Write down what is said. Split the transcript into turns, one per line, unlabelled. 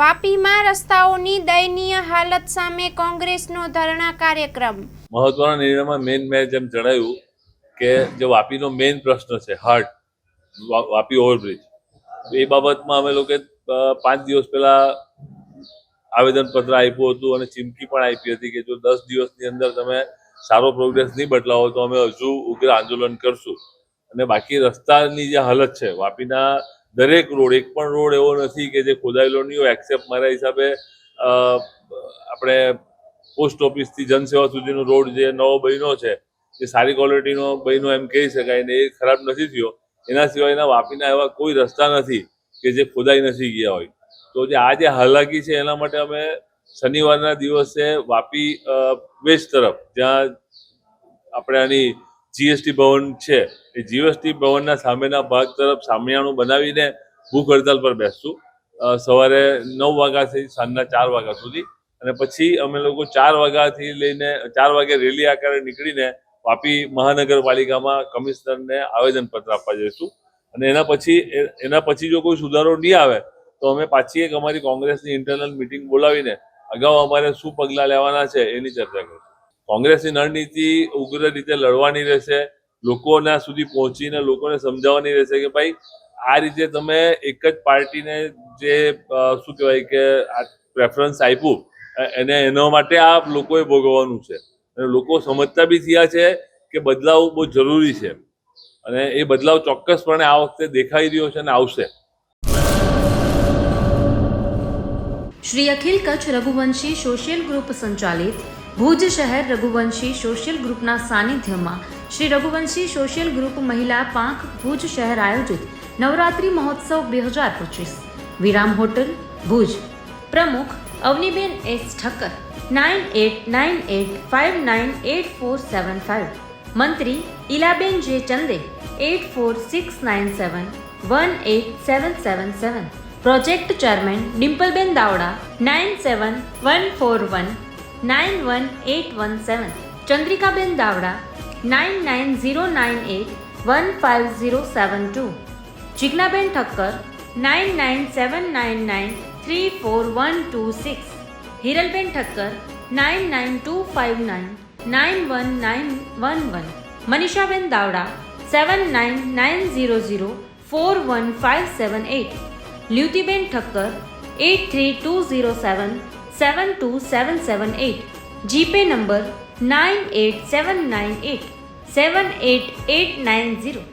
વાપીમાં રસ્તાઓની દયનીય હાલત સામે કોંગ્રેસનો ધરણા કાર્યક્રમ.
મહત્વના નિર્ણયમાં મેઇન મેં જેમ જણાવ્યું કે જે વાપીનો મેઇન પ્રશ્ન છે, હાર્ટ વાપી ઓવરબ્રિજ. એ બાબતમાં અમે લોકો પાંચ દિવસ પહેલા આવેદનપત્ર આપ્યું હતું અને ચીમકી પણ આપી હતી કે જો દસ દિવસની અંદર તમે સારો પ્રોગ્રેસ નહીં બદલાવો તો અમે હજુ ઉગ્ર આંદોલન કરશું. અને બાકી રસ્તાની જે હાલત છે, વાપીના દરેક રોડ, એક પણ રોડ એવો નથી કે જે ખોદાયેલો નહીં હોય. એક્સેપ્ટ મારા હિસાબે આપણે પોસ્ટ ઓફિસથી જનસેવા સુધીનો રોડ જે નવો બન્યો છે, એ સારી ક્વોલિટીનો બન્યો એમ કહી શકાય ને એ ખરાબ નથી થયો. એના સિવાયના વાપીના એવા કોઈ રસ્તા નથી કે જે ખોદાઈ નથી ગયા હોય. તો જે આ જે હાલાકી છે એના માટે અમે શનિવારના દિવસે વાપી વેસ્ટ તરફ, જ્યાં આપણે આની જીએસટી ભવન છે. એ જીએસટી ભવનના સામેના ભાગ તરફ સામિયાણું બનાવીને ભૂખ હડતાલ પર બેસશું. સવારે નવ વાગ્યાથી સાંજના ચાર વાગ્યા સુધી. અને પછી અમે લોકો ચાર વાગ્યાથી લઈને, ચાર વાગે રેલી આકારે નીકળીને વાપી મહાનગરપાલિકામાં કમિશનરને આવેદનપત્ર આપવા જઈશું. અને એના પછી એના પછી જો કોઈ સુધારો નહીં આવે, તો અમે પાછી એક અમારી કોંગ્રેસની ઇન્ટરનલ મિટિંગ બોલાવીને અગાઉ અમારે શું પગલાં લેવાના છે એની ચર્ચા કરીશું. કોંગ્રેસની રણનીતિ ઉગ્ર રીતે લડવાની રહેશે, લોકોના સુધી પહોંચીને લોકોને સમજાવવાની રહેશે કે ભાઈ, આ રીતે તમે એક જ પાર્ટીને જે શું કહેવાય કે, આ પ્રેફરન્સ આપ્યું એને એના માટે આ લોકોએ ભોગવવાનું છે. અને લોકો સમજતા બી થયા છે કે બદલાવ બહુ જરૂરી છે. અને એ બદલાવ ચોક્કસપણે આ વખતે દેખાઈ રહ્યો છે અને આવશે.
શ્રી અખિલ કચ્છ રઘુવંશી સોશિયલ ગ્રુપ સંચાલિત ભુજ શહેર રઘુવંશી સોશિયલ ગ્રુપના સાનિધ્યમાં શ્રી રઘુવંશી સોશિયલ ગ્રુપ મહિલા પાંખ ભુજ શહેર આયોજિત નવરાત્રિ મહોત્સવ બે હજાર પચીસ. વિરામ હોટલ, ભુજ. પ્રમુખ Avniben S Thakkar nine eight nine eight five nine eight four seven five મંત્રી Ilaben J Chande eight four six nine seven one eight seven seven seven project chairman Dimpleben Davda nine seven one four one nine one eight one seven Chandrikaben Davda nine nine zero nine eight one five zero seven two Jignaben Thakkar nine nine seven nine nine three four one two six Hiralben Thakkar nine nine two five nine nine one nine one one Manishaben Davda seven nine nine zero zero four one five seven eight Lyutiben Thakkar eight three two zero seven 72778. GPay number 98798 78890.